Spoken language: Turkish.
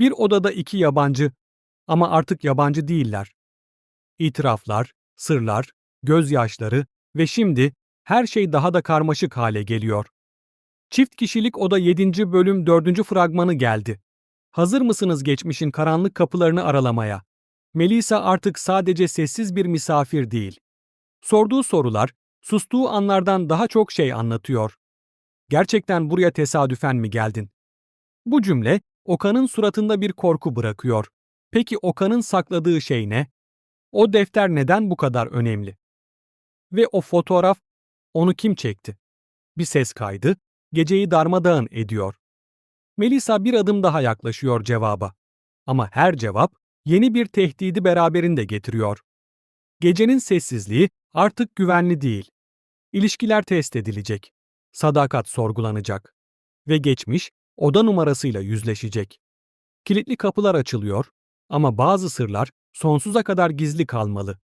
Bir odada iki yabancı ama artık yabancı değiller. İtiraflar, sırlar, gözyaşları ve şimdi her şey daha da karmaşık hale geliyor. Çift kişilik oda 7. bölüm 4. fragmanı geldi. Hazır mısınız geçmişin karanlık kapılarını aralamaya? Melisa artık sadece sessiz bir misafir değil. Sorduğu sorular, sustuğu anlardan daha çok şey anlatıyor. Gerçekten buraya tesadüfen mi geldin? Bu cümle Okan'ın suratında bir korku bırakıyor. Peki Okan'ın sakladığı şey ne? O defter neden bu kadar önemli? Ve o fotoğraf, onu kim çekti? Bir ses kaydı, geceyi darmadağın ediyor. Melisa bir adım daha yaklaşıyor cevaba. Ama her cevap yeni bir tehdidi beraberinde getiriyor. Gecenin sessizliği artık güvenli değil. İlişkiler test edilecek. Sadakat sorgulanacak. Ve geçmiş oda numarasıyla yüzleşecek. Kilitli kapılar açılıyor ama bazı sırlar sonsuza kadar gizli kalmalı.